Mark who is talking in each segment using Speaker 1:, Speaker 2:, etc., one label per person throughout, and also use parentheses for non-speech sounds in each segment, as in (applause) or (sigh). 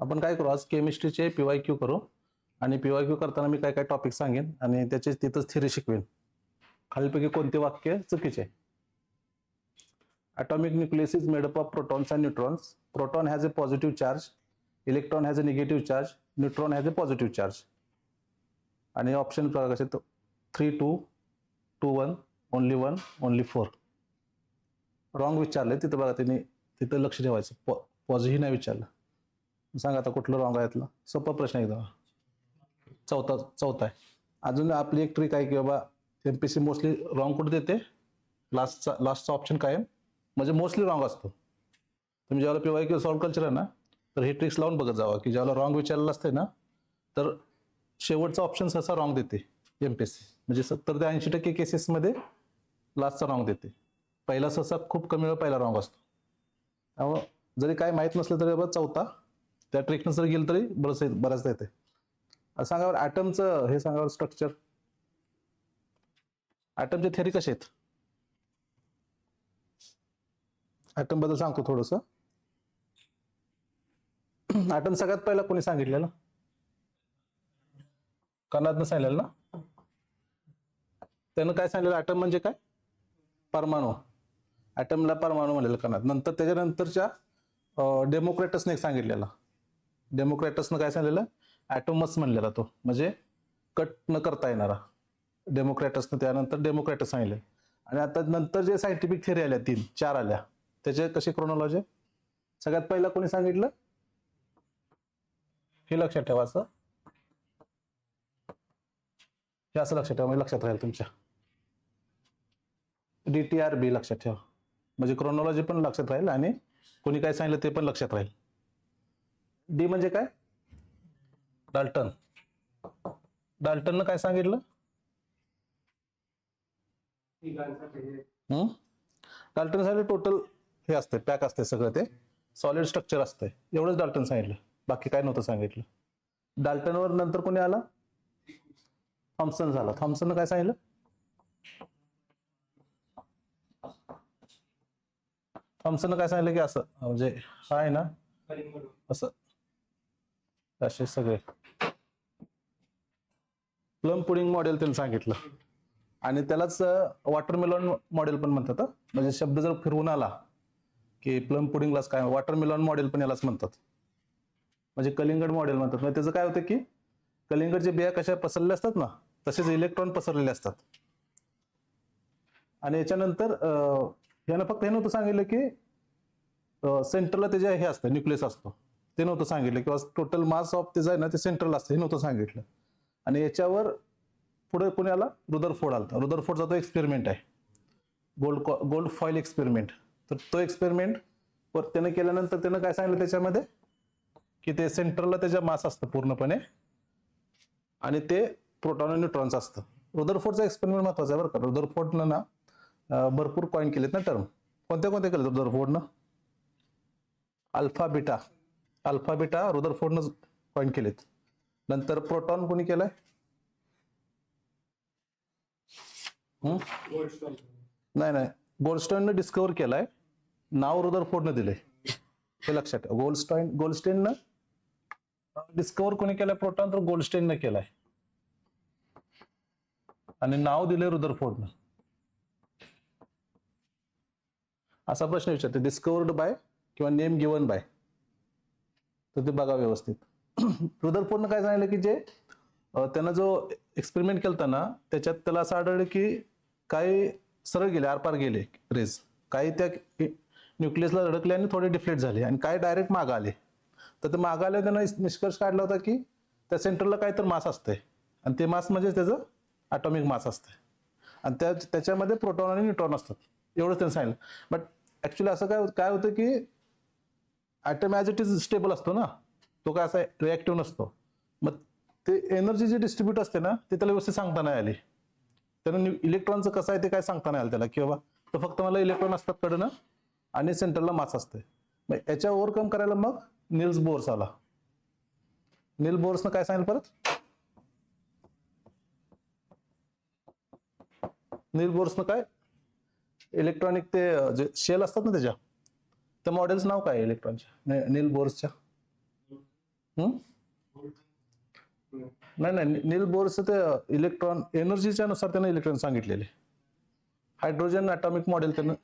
Speaker 1: आपण काय करू आज केमिस्ट्रीचे पी वाय क्यू करू आणि पी वाय क्यू करताना मी काय काय टॉपिक सांगेन आणि त्याचे तिथंच थिरी शिकवेन. खालीपैकी कोणते वाक्य चुकीचे? Atomic nucleus is made up of protons and neutrons proton has a positive charge electron has a negative charge neutron has a positive charge आणि ऑप्शन प्रकार कसे three two two one only one only four wrong विचारले तिथं बघा त्यांनी तिथं लक्ष ठेवायचं. पॉ पॉझिटिव्ह नाही विचारलं. सांगा आता कुठलं रॉंग आहे यातला? सोपा प्रश्न आहे एकदम चौथा चौथा आहे. अजून आपली एक ट्रिक आहे की बाबा M P C mostly wrong कुठे देते? लास्टचा लास्टचा ऑप्शन कायम. म्हणजे मोस्टली रॉंग असतो. तुम्ही ज्यावेळेला पी वाय क्यू कल्चर आहे ना तर हे ट्रिक्स लावून बघत जावा की ज्यावेळेला रॉंग विचारलेलं असते ना तर शेवटचा ऑप्शन सहसा रॉंग देते एम पी एस सी म्हणजे सत्तर ते ऐंशी टक्के केसेसमध्ये लास्टचा रॉंग देते. पहिला सहसा खूप कमी वेळ पहिला रॉंग असतो. त्यामुळं जरी काय माहीत नसलं तरी बाबा चौथा. त्या ट्रिकनं जर गेलं तरी बरंच बऱ्याचदा येते. सांगावर ॲटमचं हे सांगावर स्ट्रक्चर ॲटमचे थेरी कसे आहेत? ॲटमबद्दल सांगतो थोडस. ॲटम (clears throat) सगळ्यात पहिला कोणी सांगितलेलं? कनातनं सांगितलेलं ना? त्यानं काय सांगितलेलं? ॲटम म्हणजे काय? परमाणू. ॲटमला परमाणू म्हणलेलं कनात नंतर त्याच्यानंतरच्या डेमोक्रेटसने सांगितलेलं सांगितलेला. डेमोक्रॅटसनं काय सांगलेलं ॲटोमस म्हणलेला तो. म्हणजे कट न करता येणारा. डेमोक्रॅटसनं त्यानंतर डेमोक्रेटस सांगितले. आणि आता नंतर जे सायंटिफिक थिअरी आल्या तीन चार आल्या त्याचे कशी क्रोनॉलॉजी सगळ्यात पहिला कोणी सांगितलं? हे लक्षात ठेवा असं. हे असं लक्षात ठेवा म्हणजे लक्षात राहील तुमच्या. डी टी आर बी लक्षात ठेवा. म्हणजे क्रोनॉलॉजी पण लक्षात राहील आणि कोणी काय सांगितलं ते पण लक्षात राहील. डी म्हणजे काय? डाल्टन डाल्टननं काय सांगितलं? डाल्टन सांगितलं टोटल हे असते पॅक असते सगळं ते. सॉलिड स्ट्रक्चर असते एवढंच डाल्टन सांगितलं. बाकी काय नव्हतं सांगितलं. डाल्टनवर नंतर कोणी आला? थॉम्सन झाला. थॉम्सननं काय सांगितलं? थॉम्सननं काय सांगितलं की असं म्हणजे आहे ना? असं. असे सगळे. प्लम पुडिंग मॉडेल त्यांनी सांगितलं. आणि त्यालाच वॉटरमेलॉन मॉडेल पण म्हणतात म्हणजे शब्द जर फिरवून आला की प्लम पुडिंगलाच काय वॉटरमेलॉन मॉडेल पण यालाच म्हणतात. म्हणजे कलिंगड मॉडेल म्हणतात. म्हणजे त्याचं काय होतं की कलिंगडच्या बिया कशा पसरलेल्या असतात ना तसेच इलेक्ट्रॉन पसरलेले असतात. आणि याच्यानंतर यानं फक्त हे नव्हतं सांगितलं की सेंटरला त्याच्या हे असतं न्यूक्लियस असतो. ते नव्हतं सांगितलं. किंवा टोटल मास ऑफ ते आहे ना ते सेंट्रल असतं हे नव्हतं सांगितलं. आणि याच्यावर पुढे कोणी आला रुदरफोर्ड आला रुदरफोर्डचा तो एक्सपेरिमेंट आहे. गोल्ड गोल्ड फॉईल एक्सपेरिमेंट तर तो एक्सपेरिमेंट वर त्यानं केल्यानंतर त्यानं काय सांगितलं त्याच्यामध्ये? की ते सेंट्रलला त्याच्या मास असतं पूर्णपणे. आणि ते प्रोटॉन आणि असतं असतं. रुदरफोर्डचा एक्सपेरिमेंट महत्त्वाचा आहे बरं का. रुदरफोर्डनं ना भरपूर कॉईन केलेत ना टर्म कोणत्या कोणत्या केले रुदरफोर्डनं? अल्फा बिटा अल्फा बिटा रुदरफोर्डनं कॉइन केलेत. नंतर प्रोटॉन कोणी केलाय? नाही नाही. गोल्डस्टॉईननं डिस्कवर केलाय. नाव रुदरफोर्डनं दिलंय. हे लक्षात ठेवा. गोल्डस्टॉईन गोल्डस्टेननं डिस्कवर कोणी केलाय? प्रोटॉन तर गोल्डस्टेननं केलाय. आणि नाव दिलंय रुदरफोर्डनं असा प्रश्न विचारते. डिस्कवर्ड बाय किंवा नेम गिवन बाय तर ते बघा व्यवस्थित. (clears throat) रुदरपूरनं काय सांगितलं की जे त्यांना त्यानं जो एक्सपेरिमेंट केलताना त्याच्यात त्याला असं आढळलं की काही सरळ गेले आरपार गेले रेज काही त्या न्यूक्लियसला धडकले आणि थोडे डिफ्लेट झाले आणि काही डायरेक्ट मागं आले. तर ते मागं आले त्यांना निष्कर्ष काढला होता की त्या सेंटरला काही तर मास असतंय. आणि ते मास म्हणजे त्याचं ॲटॉमिक मास असतंय. आणि त्या त्याच्यामध्ये प्रोटॉन आणि न्यूट्रॉन असतात. एवढंच त्यांनी सांगितलं. बट ॲक्च्युली असं काय काय होतं की atom as it is stable असतो ना? तो काय असा रिॲक्टिव्ह नसतो. मग ते एनर्जी जी डिस्ट्रीब्यूट असते ना ते त्याला व्यवस्थित सांगता नाही आली. त्यानं इलेक्ट्रॉनचं कसं आहे ते काय सांगता नाही आलं त्याला किंवा तर फक्त मला इलेक्ट्रॉन असतात कडनं आणि सेंटरला मास असते मग याच्या ओव्हरकम करायला मग निल्स बोर्स आला. निल बोर्सनं काय सांगेल परत? निल बोर्सनं काय? इलेक्ट्रॉनिक ते जे शेल असतात ना त्याच्या त्या मॉडेल्स नाव काय इलेक्ट्रॉनच्या निल बोर्सच्या? नाही नाही नील बोरचं ते इलेक्ट्रॉन एनर्जीच्या नुसार त्यानं इलेक्ट्रॉन सांगितलेले. हायड्रोजन अटॉमिक मॉडेल त्यानं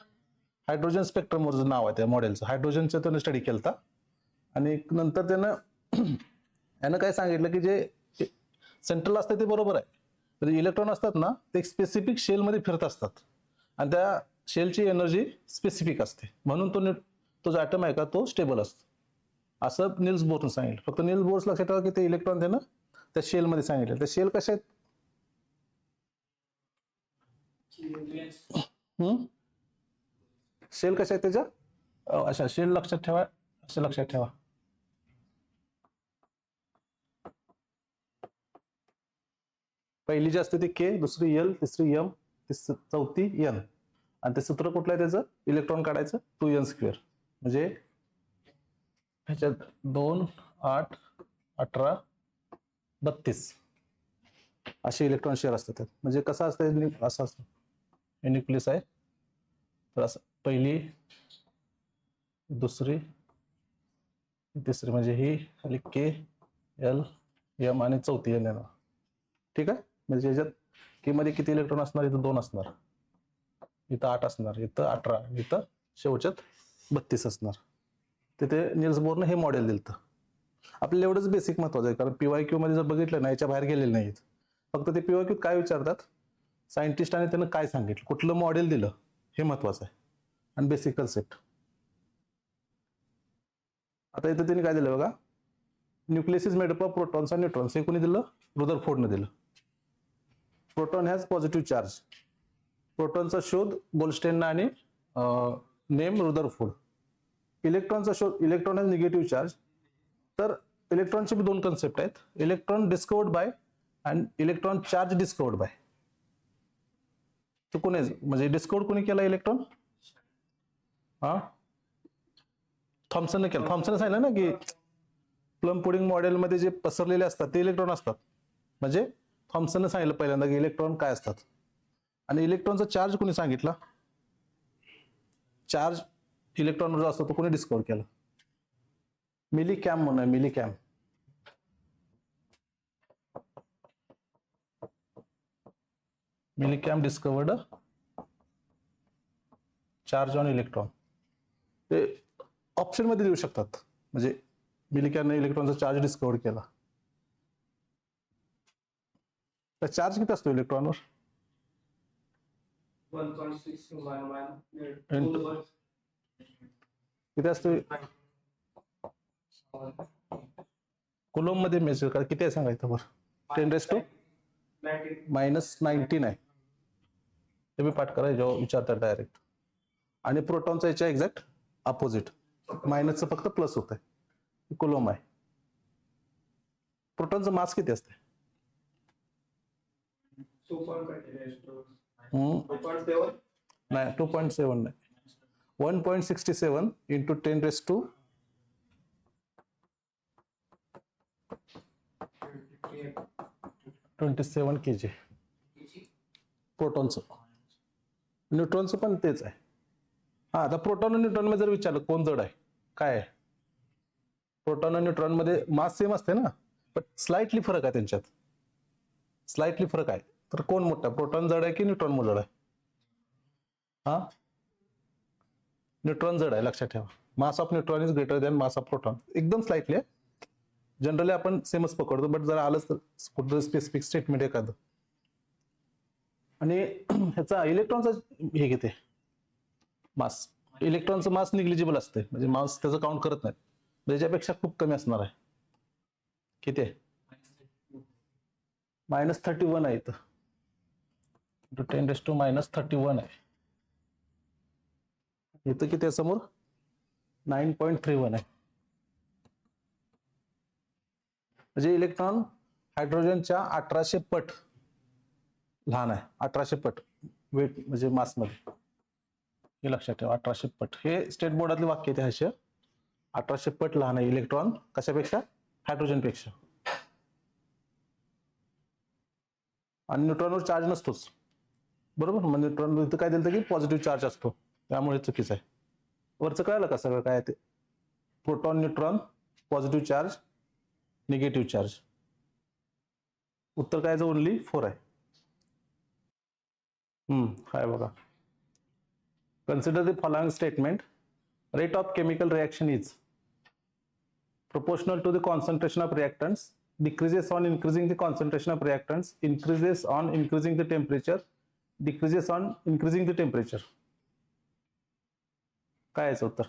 Speaker 1: हायड्रोजन स्पेक्ट्रमवरचं नाव आहे त्या मॉडेलचं हायड्रोजनचं त्यानं स्टडी केलता. आणि नंतर त्यानं यानं काय सांगितलं की जे सेंट्रल असतं ते बरोबर आहे. तर इलेक्ट्रॉन असतात ना ते स्पेसिफिक शेलमध्ये फिरत असतात. आणि त्या शेलची एनर्जी स्पेसिफिक असते. म्हणून तो तो जो ॲटम आहे का तो स्टेबल असतो. असं निल्स बोर्सनं सांगितलं. फक्त निल्स बोर्स लक्षात ठेवा की ते इलेक्ट्रॉन त्यानं त्या शेलमध्ये सांगितलं. त्या शेल कशा आहेत? शेल कशा आहेत त्याच्या अच्छा शेल लक्षात ठेवा. असं लक्षात ठेवा. पहिली जी असते ती के दुसरी एल तिसरी एम तिस चौथी एन आणि ते सूत्र कुठलं आहे त्याचं? इलेक्ट्रॉन काढायचं? टू एन स्क्वेअर म्हणजे ह्याच्यात दोन आठ अठरा बत्तीस. असे इलेक्ट्रॉन शेअर असतात त्यात. म्हणजे कसं असतं असं असतं. हे न्यूक्लियस आहे. तर असं पहिली दुसरी तिसरी म्हणजे ही खाली के एल एम आणि चौथी एन येणार ठीक आहे? म्हणजे याच्यात के मध्ये किती इलेक्ट्रॉन असणार? इथं दोन असणार. इथं आठ असणार. इथं अठरा. इथं शेवटच्यात बत्तीस असणार. तिथे निल्स बोरनं हे मॉडेल दिलं आपल्याला एवढंच बेसिक महत्वाचं आहे कारण पीवाय क्यू मध्ये जर बघितलं ना याच्या बाहेर गेलेले नाहीत. फक्त ते पीवाय क्यू काय विचारतात? सायंटिस्टाने त्यानं काय सांगितलं? कुठलं मॉडेल दिलं? हे महत्वाचं आहे. आणि बेसिक कन्सेप्ट आता इथं त्यांनी काय दिलं बघा? Nucleus is made up of protons आणि न्यूट्रॉन्स हे कोणी दिलं? फोडनं दिलं. प्रोटॉन हॅज पॉझिटिव्ह चार्ज प्रोटॉनचा शोध गोल्डस्टेन आणि नेम रुदरफोर्ड इलेक्ट्रॉनचा शोध इलेक्ट्रॉन हॅज निगेटिव्ह चार्ज तर इलेक्ट्रॉनचे दोन कन्सेप्ट आहेत. Electron discovered by and electron charge discovered by तो कोणी म्हणजे डिस्कवर्ड कोणी केला इलेक्ट्रॉन? हा? थॉम्सनने केलं. थॉम्सनने सांगितलं ना की प्लम पुडिंग मॉडेलमध्ये जे पसरलेले असतात ते इलेक्ट्रॉन असतात. म्हणजे थॉम्सनने सांगितलं पहिल्यांदा की इलेक्ट्रॉन काय असतात. आणि इलेक्ट्रॉनचा चार्ज कोणी सांगितला? चार्ज इलेक्ट्रॉनवर जो असतो तो कोणी डिस्कवर केला? मिली कॅम म्हणून आहे Millikan Millikan discovered charge on electron. ते ऑप्शनमध्ये देऊ शकतात. म्हणजे मिलिकॅमने इलेक्ट्रॉनचा चार्ज डिस्कवर केला. तर चार्ज किती असतो इलेक्ट्रॉनवर? किती असतो? कुलोममध्ये मेजर करा किती आहे सांगायचं बरं. Ten raise to minus nineteen आहे. ते मी पाठ करा जेव्हा विचारतात डायरेक्ट आणि प्रोटॉनचा याच्या एक्झॅक्ट अपोजिट मायनसचं फक्त प्लस होत आहे. कुलोम आहे प्रोटॉनचं मास किती असते हम्म, नाही टू पॉईंट सेवन नाही one point sixty seven into ten raise to twenty seven K G प्रोटॉनचं न्यूट्रॉनचं पण तेच आहे. हा आता प्रोटॉन आणि न्यूट्रॉनमध्ये जर विचारलं कोण जड आहे? काय आहे? प्रोटॉन आणि न्यूट्रॉनमध्ये मास सेम असते ना? पण स्लाइटली फरक आहे त्यांच्यात. स्लाइटली फरक आहे. तर कोण मोठा? प्रोटॉन जड आहे की न्यूट्रॉन जड आहे? हा? न्यूट्रॉन जड आहे लक्षात ठेवा. Mass of neutron is greater than mass of proton एकदम स्लाइटली आहे. जनरली आपण सेमच पकडतो बट जर आलंच तर कुठलं स्पेसिफिक स्टेटमेंट एखादं. आणि (clears throat) ह्याचा इलेक्ट्रॉनचा हे घेते. मास इलेक्ट्रॉनचं मास निग्लिजिबल असते म्हणजे मास त्याचं काउंट करत नाही. त्याच्यापेक्षा खूप कमी असणार आहे. किती आहे? मायनस थर्टी वन आहे इथं. Ten raise to minus thirty one आहे. इथं किती समोर? नाईन पॉईंट थ्री वन आहे. म्हणजे इलेक्ट्रॉन हायड्रोजनच्या अठराशे पट लहान आहे. अठराशे पट. वेट म्हणजे मासमध्ये हे लक्षात ठेवा अठराशे पट. हे स्टेट बोर्डातले वाक्य आहे असे अठराशे पट लहान आहे इलेक्ट्रॉन कशापेक्षा? हायड्रोजनपेक्षा आणि न्यूट्रॉनवर चार्ज नसतोच. बरोबर? म्हणजे टर्मिनल काय दिलं की पॉझिटिव्ह चार्ज असतो. त्यामुळे चुकीचं आहे. वरचं कळलं का सगळं? काय ते? Proton neutron positive charge negative charge उत्तर काय ओनली फोर आहे. हम्म काय बघा. Consider the following statement rate of chemical reaction is proportional to the concentration of reactants decreases on increasing the concentration of reactants increases on increasing the temperature decreases on increasing the temperature काय याचं उत्तर?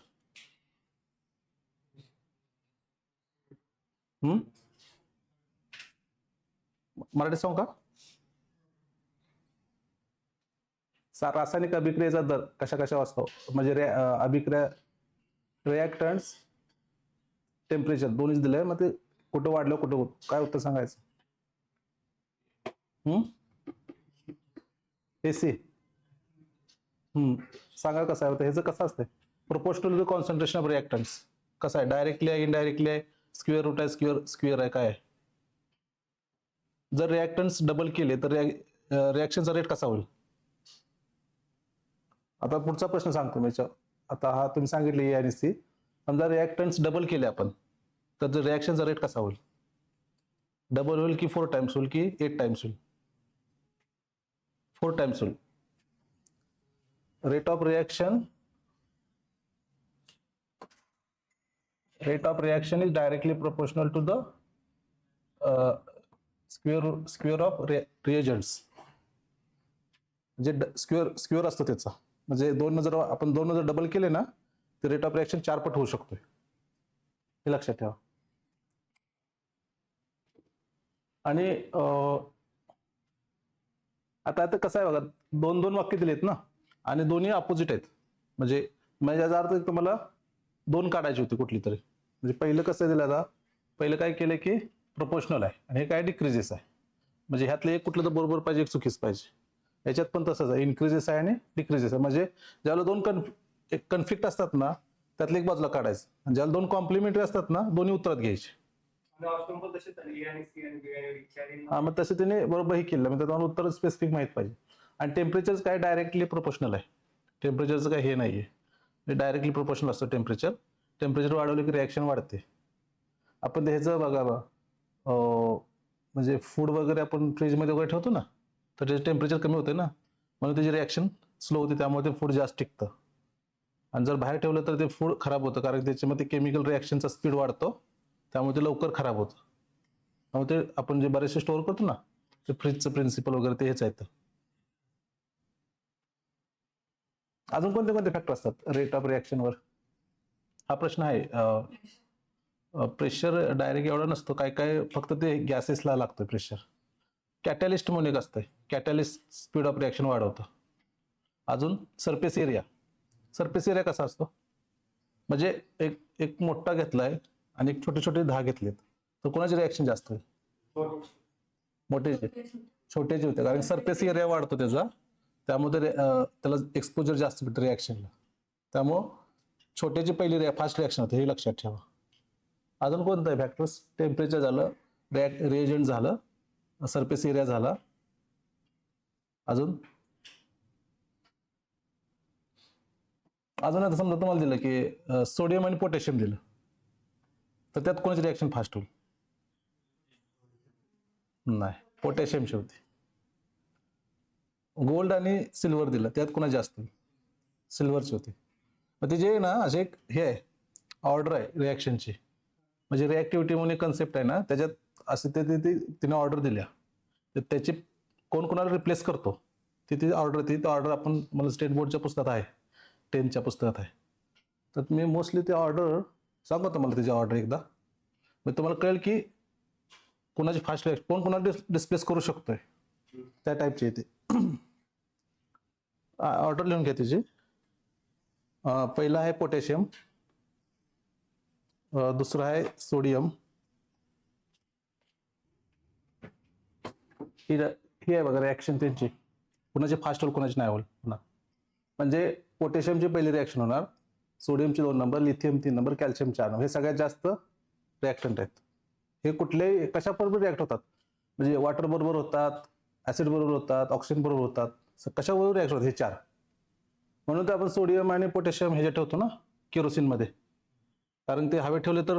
Speaker 1: हम्म? मराठी सांगू का? सा- रासायनिक अभिक्रियेचा दर कशा कशा असतो? म्हणजे रे अभिक्रिया रिॲक्टन्स टेम्परेचर दोन्हीच दिलंय मग ते कुठं वाढलं कुठं काय उत्तर सांगायचं? हम्म? एसी. हम्म. सांगा कसं आहे? ह्याचं कसं असतंय? Proportional to concentration of reactants कसं आहे? डायरेक्टली आहे इनडायरेक्टली आहे? स्क्वेअर रूट आहे स्क्वेअर स्क्वेअर आहे काय जर रिॲक्टन्स डबल केले तर रिॲक्शनचा रेट कसा होईल? आता पुढचा प्रश्न सांगतो मी आता हा तुम्ही सांगितले ए आणि सी समजा रिॲक्टन्स डबल केले आपण तर रिॲक्शनचा रेट कसा होईल? डबल होईल की फोर टाइम्स होईल की एट टाइम्स होईल? Four rate of rate of reaction rate of reaction is directly the uh, to the square of of reagents. जे स्क्युअर स्क्युअर असतं त्याचा. म्हणजे दोन जर आपण दोन जर डबल केले ना तर रेट ऑफ रिॲक्शन चार पट होऊ शकतोय. हे लक्षात ठेवा. आणि आता आता कसं आहे बघा दोन दोन वाक्य दिलेत ना आणि दोन्ही अपोजिट आहेत. म्हणजे म्हणजे याचा अर्थ तुम्हाला दोन काढायची होती कुठली तरी. म्हणजे पहिलं कसं दिलं आता पहिलं काय केलं की प्रपोशनल आहे आणि हे काय डिक्रीजेस आहे. म्हणजे ह्यातलं एक कुठलं तर बरोबर पाहिजे एक चुकीच पाहिजे. याच्यात पण तसंच आहे इन्क्रीजेस आहे आणि डिक्रीजेस आहे. म्हणजे ज्याला दोन कन्फ एक कन्फ्लिक्ट असतात ना त्यातलं एक बाजूला काढायचं. आणि ज्याला दोन कॉम्प्लिमेंटरी असतात ना दोन्ही उत्तरात घ्यायचे. हा मग तसं त्याने बरोबर हे केलं. म्हणजे तुम्हाला उत्तर स्पेसिफिक माहीत पाहिजे. आणि टेम्परेचर काय डायरेक्टली प्रोपोर्शनल आहे? टेम्परेचरचं काय हे नाही आहे डायरेक्टली प्रोपोर्शनल असतं टेम्परेचर टेम्परेचर वाढवलं की रिॲक्शन वाढते. आपण ते ह्याचं बघा बा. म्हणजे फूड वगैरे आपण फ्रीजमध्ये वगैरे ठेवतो ना तर त्याचं टेम्परेचर कमी होते ना. म्हणून त्याची रिॲक्शन स्लो होते. त्यामुळे ते फूड जास्त टिकतं. आणि जर बाहेर ठेवलं तर ते फूड खराब होतं. कारण त्याच्यामध्ये केमिकल रिॲक्शनचा स्पीड वाढतो. त्यामुळे ते लवकर खराब होतं. त्यामुळे ते आपण जे बरेचसे स्टोअर करतो ना ते फ्रीजचं प्रिन्सिपल वगैरे ते हेच आहेत अजून कोणते कोणते फॅक्टर असतात? रेट ऑफ रिॲक्शनवर हा प्रश्न आहे. प्रेशर डायरेक्ट एवढा नसतो. काय काय फक्त ते गॅसेसला लागतं प्रेशर कॅटॅलिस्ट म्हणून एक असतंय. कॅटॅलिस्ट स्पीड ऑफ रिॲक्शन वाढवतं. अजून सरफेस एरिया सरफेस एरिया कसा असतो? म्हणजे एक एक मोठा घेतलाय आणि छोटे छोटे दहा घेतलेत. तर कोणाची रिॲक्शन जास्त होईल? मोठेचे. छोटेचे होते कारण सरफेस एरिया वाढतो त्याचा. त्यामुळे त्याला एक्सपोजर जास्त भेटतं रिॲक्शनला त्यामुळं छोट्याची पहिली फास्ट रिॲक्शन होते हे लक्षात ठेवा. अजून कोणतं आहे? फॅक्टर्स टेम्परेचर झालं रिॲक्ट रिएजंट झालं सरफेस एरिया झाला. अजून? अजून आता समजा तुम्हाला दिलं की सोडियम आणि पोटॅशियम दिलं. तर त्यात कोणाची रिॲक्शन फास्ट होईल? नाही. पोटॅशियम शेवटी गोल्ड आणि सिल्वर दिलं. त्यात कोणा जास्त होईल? सिल्वरची होती. मग ते जे आहे ना असे एक हे आहे. ऑर्डर आहे रिॲक्शनची म्हणजे रिॲक्टिव्हिटी म्हणून एक कन्सेप्ट आहे ना त्याच्यात असं ते ते तिने ऑर्डर दिल्या. तर त्याची कोण कोणाला रिप्लेस करतो? ती ती ऑर्डर ती ऑर्डर आपण मला स्टेट बोर्डच्या पुस्तकात आहे. टेनच्या पुस्तकात आहे. तर मी मोस्टली ते ऑर्डर सांगतो तुम्हाला त्याची ऑर्डर एकदा? मग तुम्हाला कळेल की कोणाची फास्ट कोण कोणाला डिस्प्लेस करू शकतोय? त्या टाईपची येते ऑर्डर लिहून घ्या त्याची. पहिला आहे पोटॅशियम. दुसरं आहे सोडियम. ही ही आहे बघा रिॲक्शन त्यांची. कुणाची फास्ट होईल कुणाची नाही होईल. पुन्हा. म्हणजे पोटॅशियमची पहिली रिॲक्शन होणार. सोडियमचे दोन नंबर लिथियम तीन नंबर कॅल्शियम चार नंबर हे सगळ्यात जास्त रिॲक्टंट आहेत. हे कुठले कशा बरोबर रिॲक्ट होतात? म्हणजे वॉटर बरोबर होतात ॲसिड बरोबर होतात ऑक्सिजन बरोबर होतात कशाबरोबर रिॲक्ट होतात? हे चार. म्हणून तर आपण सोडियम आणि पोटॅशियम हे जे ठेवतो ना केरोसिनमध्ये कारण ते हवेत ठेवले तर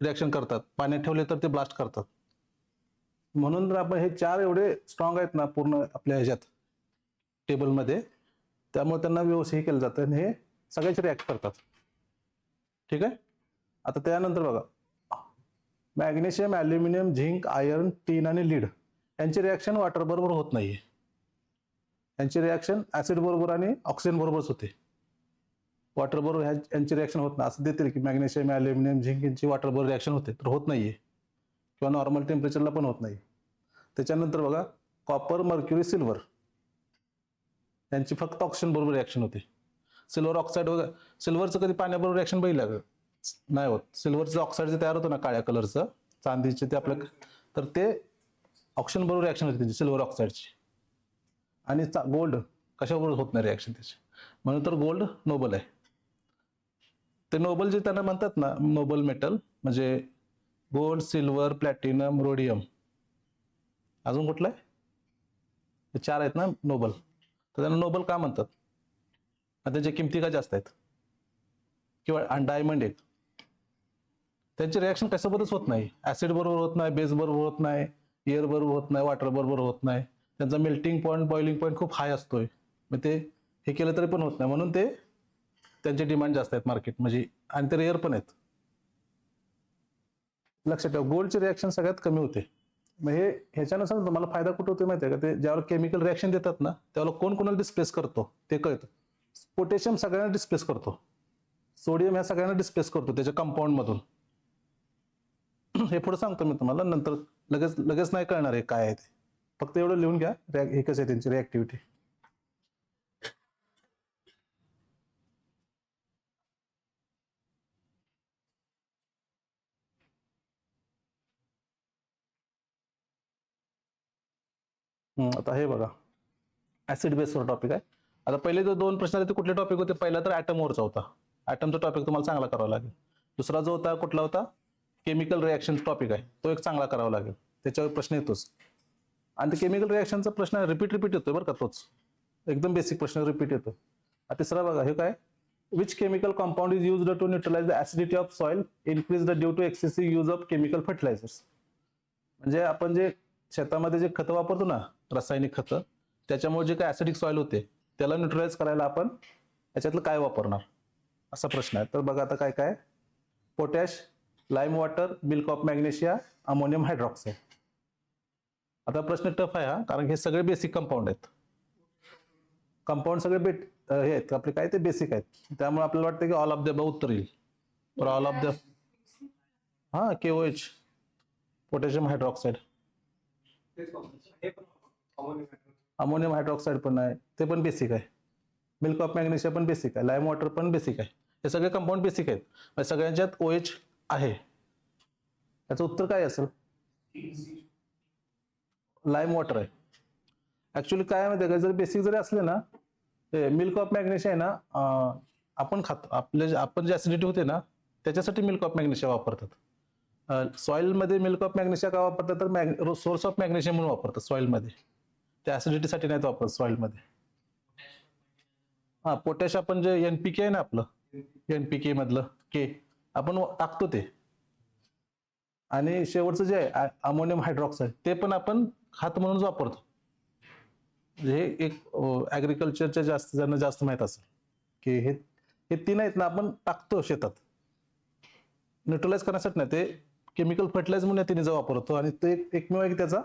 Speaker 1: रिॲक्शन करतात पाण्यात ठेवले तर ते ब्लास्ट करतात. म्हणून तर आपण हे चार एवढे स्ट्रॉंग आहेत ना पूर्ण आपल्या ह्याच्यात टेबलमध्ये त्यामुळे त्यांना व्यवस्थित हे केलं जातं. आणि हे सगळ्याचे रिॲक्ट करतात. ठीक आहे? आता त्यानंतर बघा. Magnesium aluminium zinc iron tin आणि लीड यांची रिॲक्शन वॉटर बरोबर होत नाहीये. यांची रिॲक्शन ऍसिड बरोबर आणि ऑक्सिजन बरोबरच होते. वॉटर बरोबर यांचे यांची रिॲक्शन होत नाही. असं देतील की मॅग्नेशियम ॲल्युमिनियम झिंक यांची वॉटर बरोबर रिॲक्शन होते. तर होत नाहीये. किंवा नॉर्मल टेम्परेचरला पण होत नाही. त्याच्यानंतर बघा कॉपर मर्क्युरी सिल्वर यांची फक्त ऑक्सिजन बरोबर रिॲक्शन होते. सिल्वर ऑक्साईड वगैरे सिल्वरचं कधी पाण्याबरोबर रिॲक्शन बघितलं का? नाही होत. सिल्वरचं ऑक्साईड जे तयार होतं ना काळ्या कलरचं चांदीचे ते आपलं तर ते ऑक्सिजन बरोबर रिॲक्शन होते त्याची सिल्वर ऑक्साईडची आणि गोल्ड कशाबरोबर होत नाही रिॲक्शन त्याची? म्हणून तर गोल्ड नोबल आहे. ते नोबल जे त्यांना म्हणतात ना नोबल मेटल म्हणजे गोल्ड सिल्वर प्लॅटिनम रोडियम अजून कुठलं आहे? चार आहेत ना नोबल तर त्यांना नोबल का म्हणतात? त्याच्या किमती का जास्त आहेत? किंवा डायमंड एक त्यांचे रिॲक्शन कशाबरोबरच होत नाही. ऍसिड बरोबर होत नाही बेस बरोबर होत नाही एअर बरोबर होत नाही वॉटर बरोबर होत नाही. त्यांचा मेल्टिंग पॉईंट बॉइलिंग पॉईंट खूप हाय असतोय. मग ते हे केलं तरी पण होत नाही. म्हणून ते त्यांचे डिमांड जास्त आहेत मार्केट म्हणजे आणि ते रेअर पण आहेत. लक्षात ठेवा गोल्डचे रिॲक्शन सगळ्यात कमी होते. मग हे ह्याच्यानुसार तुम्हाला फायदा कुठं होतो माहिती आहे का? ते ज्यावेळेला केमिकल रिॲक्शन देतात ना त्यावेळेला कोण कोणाला डिस्प्लेस करतो ते कळतं. पोटॅशियम सगळ्यांना डिस्प्लेस करतो. सोडियम ह्या सगळ्यांना डिस्प्लेस करतो त्याच्या कंपाऊंड मधून. (clears throat) हे पुढे सांगतो मी तुम्हाला नंतर लगेच लगेच नाही कळणार आहे काय आहे ते. फक्त एवढं लिहून घ्या एकच हे आहे त्यांची रिॲक्टिव्हिटी आता हे बघा. ऍसिड बेसवर टॉपिक आहे. आता पहिले जो दोन प्रश्न होते ते कुठले टॉपिक होते? पहिला तर ॲटमवरचा होता. ॲटमचा टॉपिक तुम्हाला चांगला करावा लागेल. दुसरा जो होता कुठला होता? केमिकल रिॲक्शन टॉपिक आहे. तो एक चांगला करावा लागेल. त्याच्यावर प्रश्न येतोच. आणि ते केमिकल रिॲक्शनचा प्रश्न रिपीट रिपीट येतोय बरं का तोच. एकदम बेसिक प्रश्न रिपीट येतो तिसरा बघा हे काय? Which chemical compound is used to neutralise the acidity of soil increase the due to excessive use of chemical fertilisers म्हणजे आपण जे शेतामध्ये जे खतं वापरतो ना रासायनिक खतं त्याच्यामुळे जे काय ऍसिडिक सॉइल होते त्याला न्यूट्रलाइज करायला आपण याच्यातलं काय वापरणार? असा प्रश्न आहे. तर बघा आता काय काय? Potash lime water milk of magnesia ammonium hydroxide आता प्रश्न टफ आहे हा कारण हे सगळे बेसिक कंपाऊंड आहेत. कंपाऊंड सगळे बेट हे आहेत. आपले काय ते बेसिक आहेत. त्यामुळे आपल्याला वाटतं की ऑल ऑफ द उत्तर येईल. तर ऑल ऑफ द हा K O H potassium hydroxide ammonium hydroxide पण आहे ते पण बेसिक आहे. मिल्क ऑफ मॅग्नेशियम पण बेसिक आहे लाईम वॉटर पण बेसिक आहे. हे सगळे कंपाऊंड बेसिक आहेत. म्हणजे सगळ्यांच्यात ओ एच आहे. याचं उत्तर काय असेल? लाईम वॉटर आहे. ऍक्च्युली काय माहिती आहे का? जर बेसिक जरी असले ना ते मिल्क ऑफ मॅग्नेशियम आहे ना आपण खातो आपले आपण जे ऍसिडिटी होते ना त्याच्यासाठी मिल्क ऑफ मॅग्नेशियम वापरतात. सॉइलमध्ये मिल्क ऑफ मॅग्नेशिया का वापरतात? तर मॅग सोर्स ऑफ मॅग्नेशियम म्हणून वापरतात सॉइलमध्ये ते ऍसिडिटीसाठी नाहीत वापरत सॉइलमध्ये हा पोटॅश आपण जे एनपीके आहे ना आपलं एनपीके मधलं के आपण टाकतो ते. आणि शेवटचं जे आहे अमोनियम हायड्रॉक्साईड ते पण आपण खात म्हणून वापरतो. म्हणजे हे एक ऍग्रिकल्चरच्या जास्त ज्यांना जास्त माहीत असेल की हे हे तीन आहेत ना आपण टाकतो शेतात. न्यूट्रलाइज करण्यासाठी नाही ते केमिकल फर्टिलाइज म्हणून या तिन्हीचा वापरतो आणि ते एकमेव एक त्याचा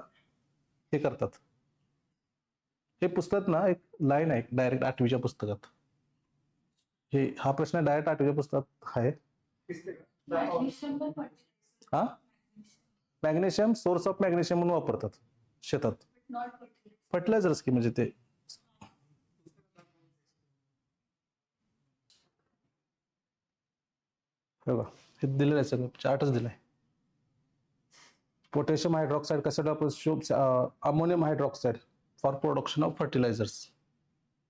Speaker 1: हे करतात. हे पुस्तक ना एक लाईन आहे डायरेक्ट आठवीच्या पुस्तकात. हे हा प्रश्न डायरेक्ट आठवीच्या पुस्तकात आहे. हा? मॅग्नेशियम सोर्स ऑफ मॅग्नेशियम म्हणून वापरतात शेतात.
Speaker 2: Not
Speaker 1: फर्टिलायझर्स की म्हणजे ते? हे हे दिलेलं आहे सगळं चार्टच दिलाय. पोटॅशियम हायड्रॉक्साईड कसं आपण ammonium hydroxide for production of fertilisers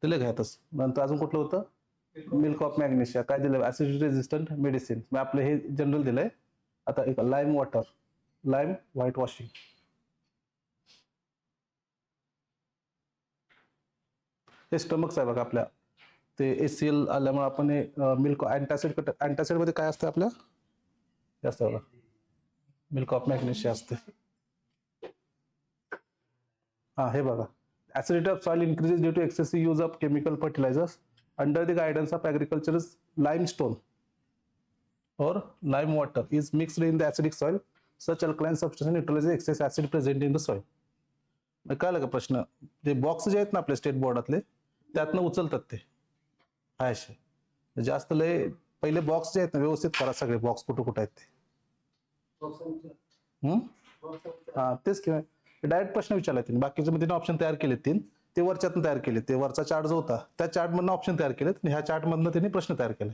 Speaker 1: दिले घ्यातच नंतर अजून कुठलं होतं? मिल्क ऑफ मॅग्नेशिया काय दिलं? ऍसिड रेजिस्टंट मेडिसिन मग आपलं हे जनरल दिलंय. आता एक lime water lime white washing हे स्टमक्स आहे बघा आपल्या. ते एसीएल आल्यामुळे आपण हे मिल्क अँटासिड अँटासिडमध्ये काय असतं आपल्या जास्त बघा. मिल्क ऑफ मॅग्नेशिया असते हा हे बघा. Acidity of soil increases due to excessive use of chemical fertilizers. Under the guidance of ॲग्रिकल्चरस limestone or lime water is mixed in the acidic soil. Such alkaline substance neutralizes excess acid present in the soil. मग कळलं का प्रश्न? जे box जे आहेत ना आपले state बोर्डातले त्यातनं उचलतात ते. हाय असे जास्त लय पहिले बॉक्स जे आहेत ना व्यवस्थित करा सगळे बॉक्स कुठं कुठं आहेत ते. हम्म? हा तेच किंवा डायरेक्ट प्रश्न विचारला तीन. बाकीचे मध्ये ऑप्शन तयार केले तीन. ते वरच्यातून तयार केले. ते वरचा चार्ट जो होता त्या चार्टमधून ऑप्शन तयार केलेत आणि ह्या चार्टमधून त्यांनी प्रश्न तयार केले.